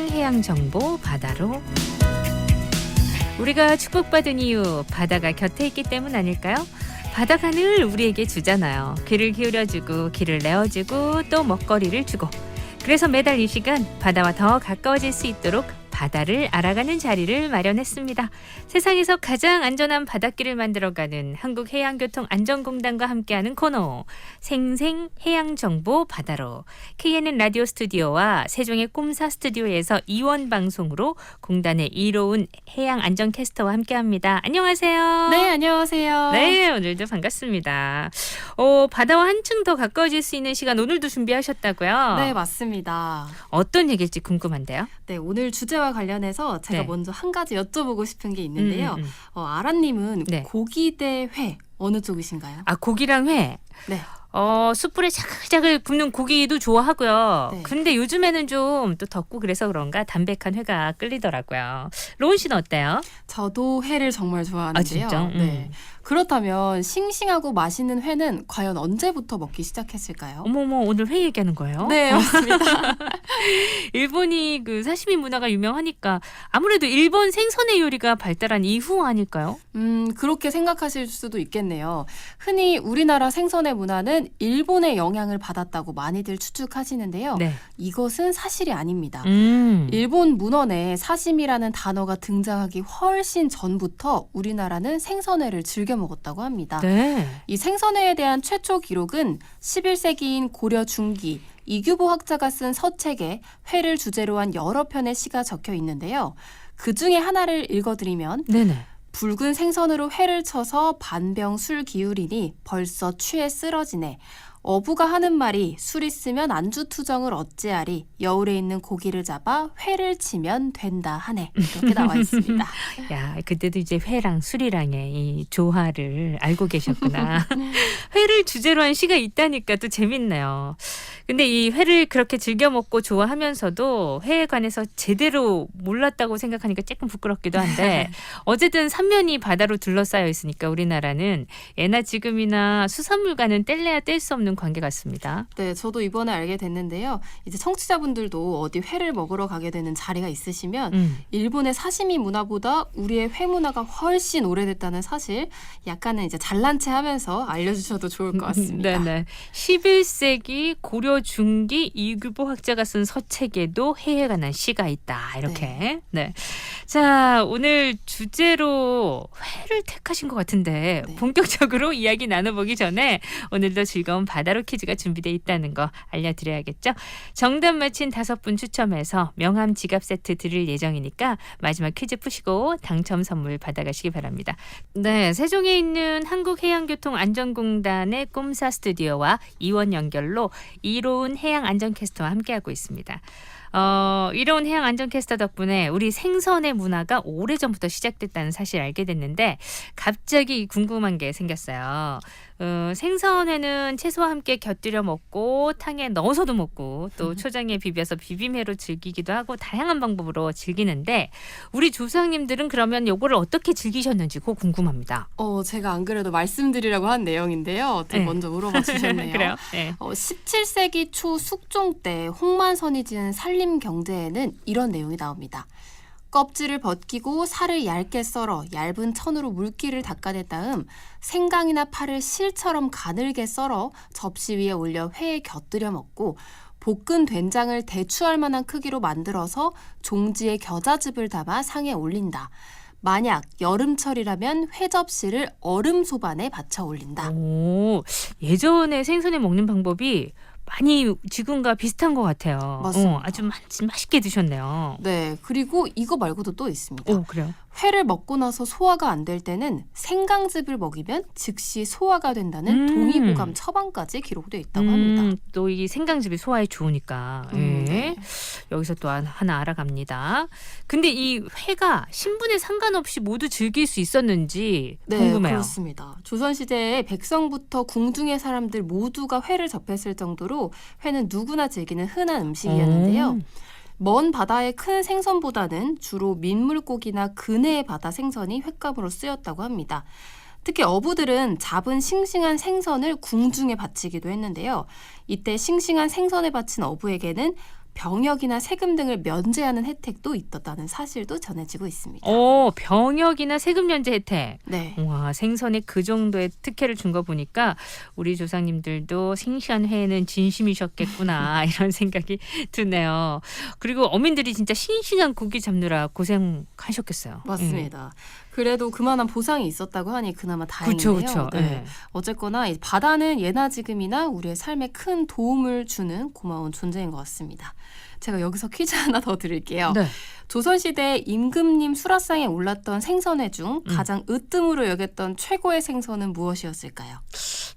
생생 해양 정보 바다로 우리가 축복받은 이유 바다가 곁에 있기 때문 아닐까요? 바다가 늘 우리에게 주잖아요. 귀를 기울여주고 길을 내어주고 또 먹거리를 주고 그래서 매달 이 시간 바다와 더 가까워질 수 있도록 바다를 알아가는 자리를 마련했습니다. 세상에서 가장 안전한 바닷길을 만들어가는 한국해양교통안전공단과 함께하는 코너 생생 해양정보 바다로 KNN 라디오 스튜디오와 세종의 꼼사 스튜디오에서 이원 방송으로 공단의 이로운 해양 안전 캐스터와 함께합니다. 안녕하세요. 네, 안녕하세요. 네, 오늘도 반갑습니다. 어, 바다와 한층 더 가까워질 수 있는 시간 오늘도 준비하셨다고요? 네, 맞습니다. 어떤 얘기일지 궁금한데요. 네, 오늘 주제와 관련해서 제가 네. 먼저 한 가지 여쭤보고 싶은 게 있는데요. 음, 음, 음. 어, 아라님은 네. 고기 대 회 어느 쪽이신가요? 아, 고기랑 회. 네. 어, 숯불에 자글자글 굽는 고기도 좋아하고요. 네. 근데 요즘에는 좀 또 덥고 그래서 그런가 담백한 회가 끌리더라고요. 로운 씨는 어때요? 저도 회를 정말 좋아하는데요. 아, 진짜? 음. 네. 그렇다면 싱싱하고 맛있는 회는 과연 언제부터 먹기 시작했을까요? 어머머, 오늘 회 얘기하는 거예요? 네, 맞습니다. 일본이 그 사시미 문화가 유명하니까 아무래도 일본 생선의 요리가 발달한 이후 아닐까요? 음, 그렇게 생각하실 수도 있겠네요. 흔히 우리나라 생선의 문화는 일본의 영향을 받았다고 많이들 추측하시는데요. 네. 이것은 사실이 아닙니다. 음. 일본 문헌에 사심이라는 단어가 등장하기 훨씬 전부터 우리나라는 생선회를 즐겨 먹었다고 합니다. 네. 이 생선회에 대한 최초 기록은 11세기인 고려 중기 이규보 학자가 쓴 서책에 회를 주제로 한 여러 편의 시가 적혀 있는데요. 그 중에 하나를 읽어드리면 네네. 붉은 생선으로 회를 쳐서 반병 술 기울이니 벌써 취해 쓰러지네. 어부가 하는 말이 술 있으면 안주 투정을 어찌하리 여울에 있는 고기를 잡아 회를 치면 된다 하네 이렇게 나와 있습니다. 야, 그때도 이제 회랑 술이랑의 이 조화를 알고 계셨구나. 회를 주제로 한 시가 있다니까 또 재밌네요. 근데 이 회를 그렇게 즐겨 먹고 좋아하면서도 회에 관해서 제대로 몰랐다고 생각하니까 조금 부끄럽기도 한데 어쨌든 삼면이 바다로 둘러싸여 있으니까 우리나라는 예나 지금이나 수산물과는 뗄래야 뗄 수 없는 관계 같습니다. 네, 저도 이번에 알게 됐는데요. 이제 청취자분들도 어디 회를 먹으러 가게 되는 자리가 있으시면 음. 일본의 사시미 문화보다 우리의 회 문화가 훨씬 오래됐다는 사실 약간은 이제 잘난 체 하면서 알려주셔도 좋을 것 같습니다. 네네. 11세기 고려 중기 이규보 학자가 쓴 서책에도 해에 관한 시가 있다. 이렇게. 네. 자, 오늘 주제로 회를 택하신 것 같은데 네. 본격적으로 이야기 나눠보기 전에 오늘도 즐거운 바 다로 퀴즈가 준비돼 있다는 거 알려드려야겠죠. 정답 맞힌 다섯 분 추첨해서 명함 지갑 세트 드릴 예정이니까 마지막 퀴즈 푸시고 당첨 선물 받아가시기 바랍니다. 네, 세종에 있는 한국해양교통안전공단의 꼼사 스튜디오와 이원 연결로 이로운 해양 안전캐스터와 함께하고 있습니다. 어, 이로운 해양 안전캐스터 덕분에 우리 생선의 문화가 오래전부터 시작됐다는 사실 알게 됐는데 갑자기 궁금한 게 생겼어요. 어, 생선회는 채소와 함께 곁들여 먹고 탕에 넣어서도 먹고 또 초장에 비벼서 비빔회로 즐기기도 하고 다양한 방법으로 즐기는데 우리 조상님들은 그러면 요거를 어떻게 즐기셨는지 그거 궁금합니다. 어, 제가 안 그래도 말씀드리려고 한 내용인데요. 또 네. 먼저 물어봐 주셨네요. 그래요? 네. 어, 17세기 초 숙종 때 홍만선이 지은 산림 경제에는 이런 내용이 나옵니다. 껍질을 벗기고 살을 얇게 썰어 얇은 천으로 물기를 닦아낸 다음 생강이나 파를 실처럼 가늘게 썰어 접시 위에 올려 회에 곁들여 먹고 볶은 된장을 대추할 만한 크기로 만들어서 종지에 겨자즙을 담아 상에 올린다. 만약 여름철이라면 회 접시를 얼음 소반에 받쳐 올린다. 오, 예전에 생선회 먹는 방법이 많이 지금과 비슷한 것 같아요. 맞습니다. 어, 아주 맛, 맛있게 드셨네요. 네, 그리고 이거 말고도 또 있습니다. 오, 그래요? 회를 먹고 나서 소화가 안 될 때는 생강즙을 먹이면 즉시 소화가 된다는 음. 동의보감 처방까지 기록되어 있다고 합니다. 또 이 생강즙이 소화에 좋으니까. 음, 예. 네. 여기서 또 한- 하나 알아갑니다. 근데 이 회가 신분에 상관없이 모두 즐길 수 있었는지 네, 궁금해요. 그렇습니다. 조선 시대에 백성부터 궁중의 사람들 모두가 회를 접했을 정도로 회는 누구나 즐기는 흔한 음식이었는데요. 오. 먼 바다의 큰 생선보다는 주로 민물고기나 근해의 바다 생선이 횟감으로 쓰였다고 합니다. 특히 어부들은 잡은 싱싱한 생선을 궁중에 바치기도 했는데요. 이때 싱싱한 생선에 바친 어부에게는 병역이나 세금 등을 면제하는 혜택도 있었다는 사실도 전해지고 있습니다. 오, 병역이나 세금 면제 혜택. 네. 와, 생선에 그 정도의 특혜를 준 거 보니까 우리 조상님들도 생시한 회에는 진심이셨겠구나 이런 생각이 드네요. 그리고 어민들이 진짜 싱싱한 고기 잡느라 고생하셨겠어요. 맞습니다. 그래도 그만한 보상이 있었다고 하니 그나마 다행이네요. 그렇죠. 네. 어쨌거나 이 바다는 예나 지금이나 우리의 삶에 큰 도움을 주는 고마운 존재인 것 같습니다. 제가 여기서 퀴즈 하나 더 드릴게요. 네. 조선시대 임금님 수라상에 올랐던 생선회 중 음. 가장 으뜸으로 여겼던 최고의 생선은 무엇이었을까요?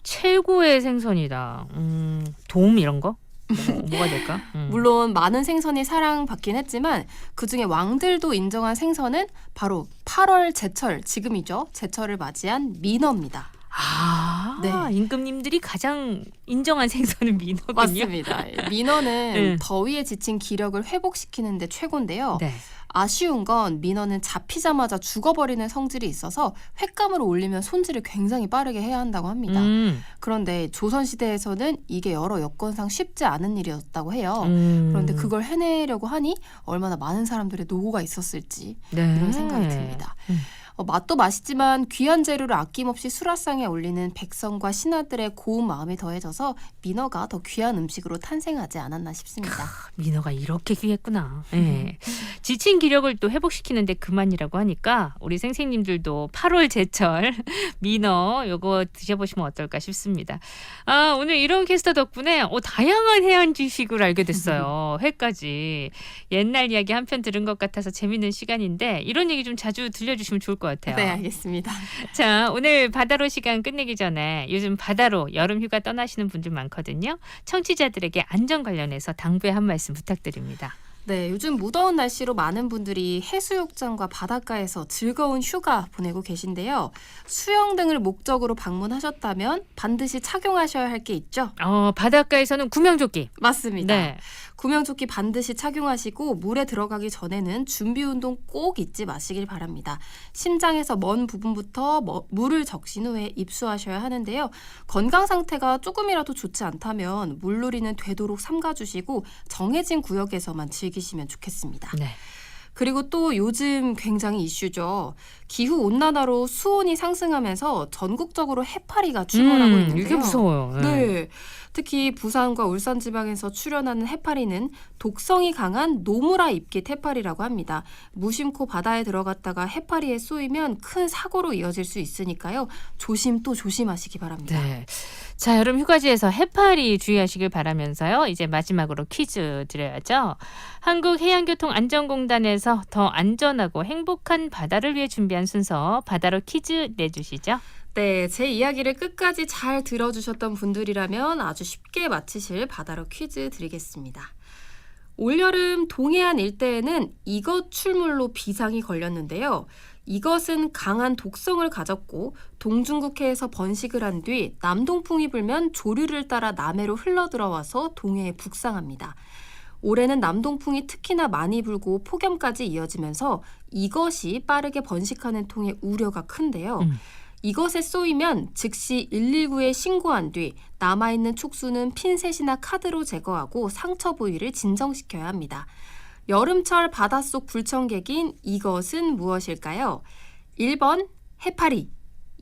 최고의 생선이다. 음, 돔 이런 거? 뭐, 뭐가 될까? 음. 물론 많은 생선이 사랑받긴 했지만 그중에 왕들도 인정한 생선은 바로 8월 제철 지금이죠. 제철을 맞이한 민어입니다. 아, 네. 임금님들이 가장 인정한 생선은 민어군요. 맞습니다. 민어는 네. 더위에 지친 기력을 회복시키는데 최고인데요. 네. 아쉬운 건 민어는 잡히자마자 죽어버리는 성질이 있어서 횟감을 올리면 손질을 굉장히 빠르게 해야 한다고 합니다. 음, 그런데 조선시대에서는 이게 여러 여건상 쉽지 않은 일이었다고 해요. 음. 그런데 그걸 해내려고 하니 얼마나 많은 사람들의 노고가 있었을지 네. 이런 생각이 듭니다. 음. 어, 맛도 맛있지만 귀한 재료를 아낌없이 수라상에 올리는 백성과 신하들의 고운 마음이 더해져서 민어가 더 귀한 음식으로 탄생하지 않았나 싶습니다. 민어가 이렇게 귀했구나. 예. 지친 기력을 또 회복시키는데 그만이라고 하니까 우리 선생님들도 8월 제철 민어 요거 드셔보시면 어떨까 싶습니다. 아 오늘 이런 캐스터 덕분에 어, 다양한 해안 지식을 알게 됐어요. 회까지 옛날 이야기 한 편 들은 것 같아서 재밌는 시간인데 이런 얘기 좀 자주 들려주시면 좋을 것 같아요. 네, 알겠습니다. 자, 오늘 바다로 시간 끝내기 전에 요즘 바다로 여름 휴가 떠나시는 분들 많거든요. 청취자들에게 안전 관련해서 당부의 한 말씀 부탁드립니다. 네, 요즘 무더운 날씨로 많은 분들이 해수욕장과 바닷가에서 즐거운 휴가 보내고 계신데요. 수영 등을 목적으로 방문하셨다면 반드시 착용하셔야 할 게 있죠. 어, 바닷가에서는 구명조끼. 맞습니다. 네. 구명조끼 반드시 착용하시고 물에 들어가기 전에는 준비 운동 꼭 잊지 마시길 바랍니다. 심장에서 먼 부분부터 머- 물을 적신 후에 입수하셔야 하는데요. 건강 상태가 조금이라도 좋지 않다면 물놀이는 되도록 삼가주시고 정해진 구역에서만 즐기 시면 좋겠습니다. 네. 그리고 또 요즘 굉장히 이슈죠. 기후 온난화로 수온이 상승하면서 전국적으로 해파리가 출몰하고 음, 있는데요. 이게 무서워요. 네. 특히 부산과 울산 지방에서 출현하는 해파리는 독성이 강한 노무라 잎깃 해파리라고 합니다. 무심코 바다에 들어갔다가 해파리에 쏘이면 큰 사고로 이어질 수 있으니까요. 조심 또 조심하시기 바랍니다. 네. 자, 여름 휴가지에서 해파리 주의하시길 바라면서요. 이제 마지막으로 퀴즈 드려야죠. 한국해양교통안전공단에서 더 안전하고 행복한 바다를 위해 준비한 순서 바다로 퀴즈 내주시죠. 네, 제 이야기를 끝까지 잘 들어주셨던 분들이라면 아주 쉽게 맞히실 바다로 퀴즈 드리겠습니다. 올여름 동해안 일대에는 이것 출물로 비상이 걸렸는데요. 이것은 강한 독성을 가졌고 동중국해에서 번식을 한 뒤 남동풍이 불면 조류를 따라 남해로 흘러들어와서 동해에 북상합니다. 올해는 남동풍이 특히나 많이 불고 폭염까지 이어지면서 이것이 빠르게 번식하는 통에 우려가 큰데요. 음. 이것에 쏘이면 즉시 119에 신고한 뒤 남아있는 촉수는 핀셋이나 카드로 제거하고 상처 부위를 진정시켜야 합니다. 여름철 바닷속 불청객인 이것은 무엇일까요? 1번 해파리,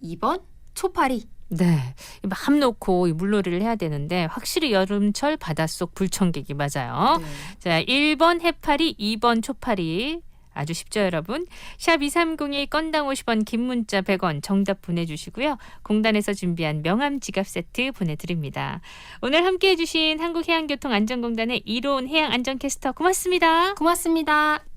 2번 초파리. 네. 맘 놓고 이 물놀이를 해야 되는데 확실히 여름철 바닷속 불청객이 맞아요. 네. 자, 1번 해파리, 2번 초파리. 아주 쉽죠, 여러분? 샵 2302 건당 50원 긴 문자 100원 정답 보내 주시고요. 공단에서 준비한 명함 지갑 세트 보내 드립니다. 오늘 함께 해 주신 한국해양교통안전공단의 이로운 해양 안전 캐스터 고맙습니다. 고맙습니다.